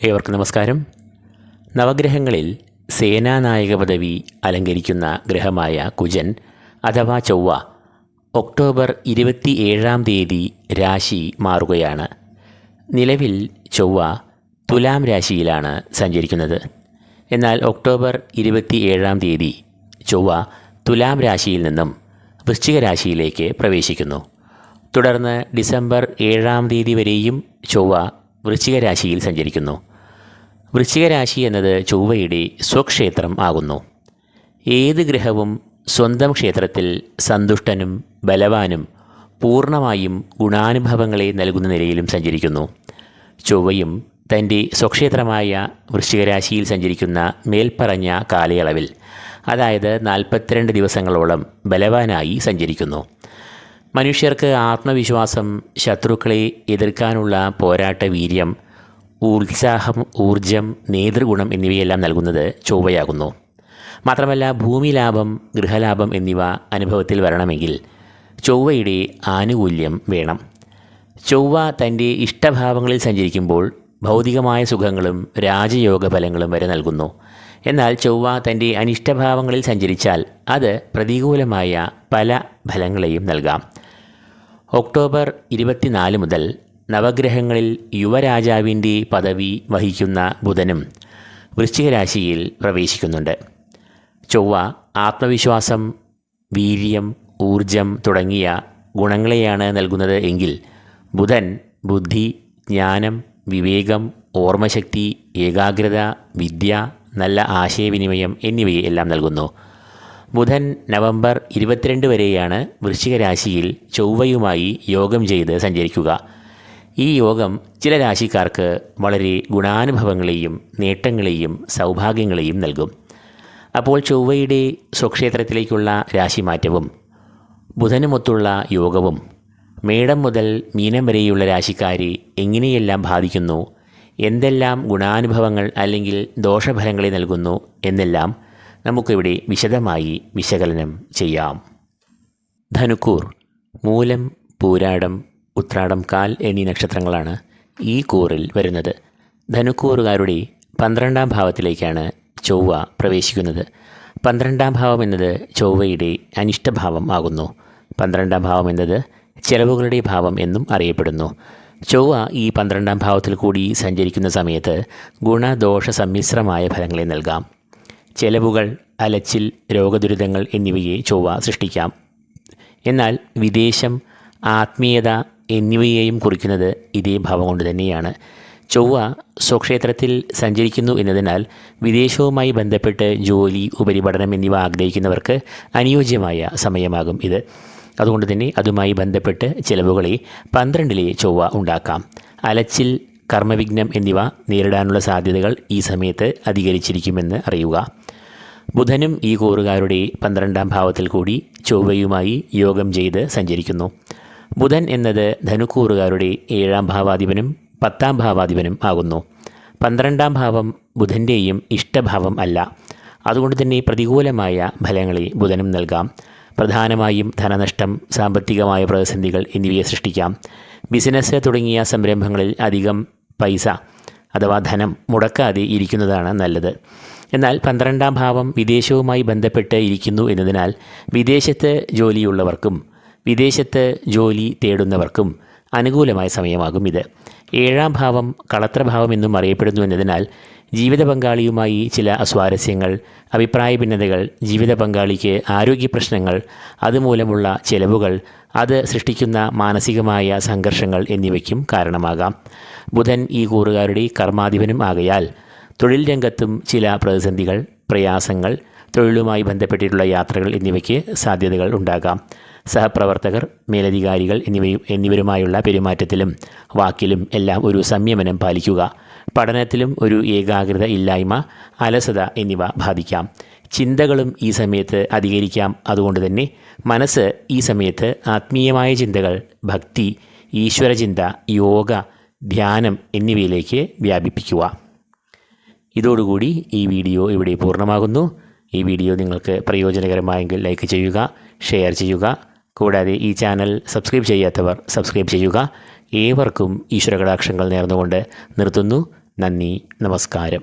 ഏവർക്കും നമസ്കാരം. നവഗ്രഹങ്ങളിൽ സേനാനായക പദവി അലങ്കരിക്കുന്ന ഗ്രഹമായ കുജൻ അഥവാ ചൊവ്വ ഒക്ടോബർ ഇരുപത്തി ഏഴാം തീയതി രാശി മാറുകയാണ്. നിലവിൽ ചൊവ്വ തുലാം രാശിയിലാണ് സഞ്ചരിക്കുന്നത്. എന്നാൽ ഒക്ടോബർ ഇരുപത്തി ഏഴാം തീയതി ചൊവ്വ തുലാം രാശിയിൽ നിന്നും വൃശ്ചിക രാശിയിലേക്ക് പ്രവേശിക്കുന്നു. തുടർന്ന് ഡിസംബർ ഏഴാം തീയതി വരെയും ചൊവ്വ വൃശ്ചിക രാശിയിൽ സഞ്ചരിക്കുന്നു. വൃശ്ചികരാശി എന്നത് ചൊവ്വയുടെ സ്വക്ഷേത്രം ആകുന്നു. ഏത് ഗ്രഹവും സ്വന്തം ക്ഷേത്രത്തിൽ സന്തുഷ്ടനും ബലവാനും പൂർണമായും ഗുണാനുഭവങ്ങളെ നൽകുന്ന നിലയിലും സഞ്ചരിക്കുന്നു. ചൊവ്വയും തന്റെ സ്വക്ഷേത്രമായ വൃശ്ചികരാശിയിൽ സഞ്ചരിക്കുന്ന മേൽപ്പറഞ്ഞ കാലയളവിൽ അതായത് നാൽപ്പത്തിരണ്ട് ദിവസങ്ങളോളം ബലവാനായി സഞ്ചരിക്കുന്നു. മനുഷ്യർക്ക് ആത്മവിശ്വാസം ശത്രുക്കളെ എതിർക്കാനുള്ള പോരാട്ട വീര്യം ഉത്സാഹം ഊർജം നേതൃഗുണം എന്നിവയെല്ലാം നൽകുന്നത് ചൊവ്വയാകുന്നു. മാത്രമല്ല ഭൂമി ലാഭം ഗൃഹലാഭം എന്നിവ അനുഭവത്തിൽ വരണമെങ്കിൽ ചൊവ്വയുടെ ആനുകൂല്യം വേണം. ചൊവ്വ തന്റെ ഇഷ്ടഭാവങ്ങളിൽ സഞ്ചരിക്കുമ്പോൾ ഭൗതികമായ സുഖങ്ങളും രാജയോഗ ഫലങ്ങളും വരെ നൽകുന്നു. എന്നാൽ ചൊവ്വ തന്റെ അനിഷ്ടഭാവങ്ങളിൽ സഞ്ചരിച്ചാൽ അത് പ്രതികൂലമായ പല ഫലങ്ങളെയും നൽകാം. ഒക്ടോബർ ഇരുപത്തിനാല് മുതൽ നവഗ്രഹങ്ങളിൽ യുവരാജാവിന്റെ പദവി വഹിക്കുന്ന ബുധനും വൃശ്ചികരാശിയിൽ പ്രവേശിക്കുന്നുണ്ട്. ചൊവ്വ ആത്മവിശ്വാസം വീര്യം ഊർജം തുടങ്ങിയ ഗുണങ്ങളെയാണ് നൽകുന്നത് എങ്കിൽ ബുധൻ ബുദ്ധി ജ്ഞാനം വിവേകം ഓർമ്മശക്തി ഏകാഗ്രത വിദ്യ നല്ല ആശയവിനിമയം എന്നിവയെല്ലാം നൽകുന്നു. ബുധൻ നവംബർ ഇരുപത്തിരണ്ട് വരെയാണ് വൃശ്ചിക രാശിയിൽ ചൊവ്വയുമായി യോഗം ചെയ്ത് സഞ്ചരിക്കുക. ഈ യോഗം ചില രാശിക്കാർക്ക് വളരെ ഗുണാനുഭവങ്ങളെയും നേട്ടങ്ങളെയും സൗഭാഗ്യങ്ങളെയും നൽകും. അപ്പോൾ ചൊവ്വയുടെ സ്വക്ഷേത്രത്തിലേക്കുള്ള രാശിമാറ്റവും ബുധനുമൊത്തുള്ള യോഗവും മേടം മുതൽ മീനം വരെയുള്ള രാശിക്കാരെ എങ്ങനെയെല്ലാം ബാധിക്കുന്നു എന്തെല്ലാം ഗുണാനുഭവങ്ങൾ അല്ലെങ്കിൽ ദോഷഫലങ്ങളെ നൽകുന്നു എന്നെല്ലാം നമുക്കിവിടെ വിശദമായി വിശകലനം ചെയ്യാം. ധനുക്കൂർ മൂലം പൂരാടം ഉത്രാടം കാൽ എന്നീ നക്ഷത്രങ്ങളാണ് ഈ കൂറിൽ വരുന്നത്. ധനുക്കൂറുകാരുടെ പന്ത്രണ്ടാം ഭാവത്തിലേക്കാണ് ചൊവ്വ പ്രവേശിക്കുന്നത്. പന്ത്രണ്ടാം ഭാവം എന്നത് ചൊവ്വയുടെ അനിഷ്ടഭാവം ആകുന്നു. പന്ത്രണ്ടാം ഭാവം എന്നത് ചെലവുകളുടെ ഭാവം എന്നും അറിയപ്പെടുന്നു. ചൊവ്വ ഈ പന്ത്രണ്ടാം ഭാവത്തിൽ കൂടി സഞ്ചരിക്കുന്ന സമയത്ത് ഗുണദോഷ സമ്മിശ്രമായ ഫലങ്ങളെ നൽകാം. ചെലവുകൾ അലച്ചിൽ രോഗദുരിതങ്ങൾ എന്നിവയെ ചൊവ്വ സൃഷ്ടിക്കാം. എന്നാൽ വിദേശം ആത്മീയത എന്നിവയെയും കുറിക്കുന്നത് ഇതേ ഭാവം കൊണ്ട് തന്നെയാണ്. ചൊവ്വ സ്വക്ഷേത്രത്തിൽ സഞ്ചരിക്കുന്നു എന്നതിനാൽ വിദേശവുമായി ബന്ധപ്പെട്ട് ജോലി ഉപരിപഠനം എന്നിവ ആഗ്രഹിക്കുന്നവർക്ക് അനുയോജ്യമായ സമയമാകും ഇത്. അതുകൊണ്ട് തന്നെ അതുമായി ബന്ധപ്പെട്ട് ചിലവുകളെ പന്ത്രണ്ടിലെ ചൊവ്വ ഉണ്ടാക്കാം. അലച്ചിൽ കർമ്മവിഘ്നം എന്നിവ നേരിടാനുള്ള സാധ്യതകൾ ഈ സമയത്ത് അധികരിച്ചിരിക്കുമെന്ന് അറിയുക. ബുധനും ഈ കൂറുകാരുടെ പന്ത്രണ്ടാം ഭാവത്തിൽ കൂടി ചൊവ്വയുമായി യോഗം ചെയ്ത് സഞ്ചരിക്കുന്നു. ബുധൻ എന്നത് ധനുക്കൂറുകാരുടെ ഏഴാം ഭാവാധിപനും പത്താം ഭാവാധിപനും ആകുന്നു. പന്ത്രണ്ടാം ഭാവം ബുധന്റെയും ഇഷ്ടഭാവം അല്ല. അതുകൊണ്ട് തന്നെ പ്രതികൂലമായ ഫലങ്ങളെ ബുധനും നൽകാം. പ്രധാനമായും ധനനഷ്ടം സാമ്പത്തികമായ പ്രതിസന്ധികൾ എന്നിവയെ സൃഷ്ടിക്കാം. ബിസിനസ് തുടങ്ങിയ സംരംഭങ്ങളിൽ അധികം പൈസ അഥവാ ധനം മുടക്കാതെ ഇരിക്കുന്നതാണ് നല്ലത്. എന്നാൽ പന്ത്രണ്ടാം ഭാവം വിദേശവുമായി ബന്ധപ്പെട്ട് ഇരിക്കുന്നു എന്നതിനാൽ വിദേശത്ത് ജോലിയുള്ളവർക്കും വിദേശത്ത് ജോലി തേടുന്നവർക്കും അനുകൂലമായ സമയമാകും ഇത്. ഏഴാം ഭാവം കളത്രഭാവം എന്നും അറിയപ്പെടുന്നു എന്നതിനാൽ ജീവിത പങ്കാളിയുമായി ചില അസ്വാരസ്യങ്ങൾ അഭിപ്രായ ഭിന്നതകൾ ജീവിത പങ്കാളിക്ക് ആരോഗ്യ പ്രശ്നങ്ങൾ അതുമൂലമുള്ള ചെലവുകൾ അത് സൃഷ്ടിക്കുന്ന മാനസികമായ സംഘർഷങ്ങൾ എന്നിവയ്ക്കും കാരണമാകാം. ബുധൻ ഈ കൂറുകാരുടെ കർമാധിപനും ആകയാൽ തൊഴിൽ രംഗത്തും ചില പ്രതിസന്ധികൾ പ്രയാസങ്ങൾ തൊഴിലുമായി ബന്ധപ്പെട്ടിട്ടുള്ള യാത്രകൾ എന്നിവയ്ക്ക് സാധ്യതകൾ ഉണ്ടാകാം. സഹപ്രവർത്തകർ മേലധികാരികൾ എന്നിവയും എന്നിവരുമായുള്ള പെരുമാറ്റത്തിലും വാക്കിലും എല്ലാം ഒരു സംയമനം പാലിക്കുക. പഠനത്തിലും ഒരു ഏകാഗ്രത ഇല്ലായ്മ അലസത എന്നിവ ബാധിക്കാം. ചിന്തകളും ഈ സമയത്ത് അധികരിക്കാം. അതുകൊണ്ട് തന്നെ മനസ്സ് ഈ സമയത്ത് ആത്മീയമായ ചിന്തകൾ ഭക്തി ഈശ്വരചിന്ത യോഗ ധ്യാനം എന്നിവയിലേക്ക് വ്യാപിപ്പിക്കുക. ഇതോടുകൂടി ഈ വീഡിയോ ഇവിടെ പൂർണമാകുന്നു. ഈ വീഡിയോ നിങ്ങൾക്ക് പ്രയോജനകരമായെങ്കിൽ ലൈക്ക് ചെയ്യുക ഷെയർ ചെയ്യുക. കൂടാതെ ഈ ചാനൽ സബ്സ്ക്രൈബ് ചെയ്യാത്തവർ സബ്സ്ക്രൈബ് ചെയ്യുക. ഏവർക്കും ഈശ്വര ഈശ്വരകടാക്ഷങ്ങൾ നേർന്നുകൊണ്ട് നിർത്തുന്നു. നന്ദി നമസ്കാരം.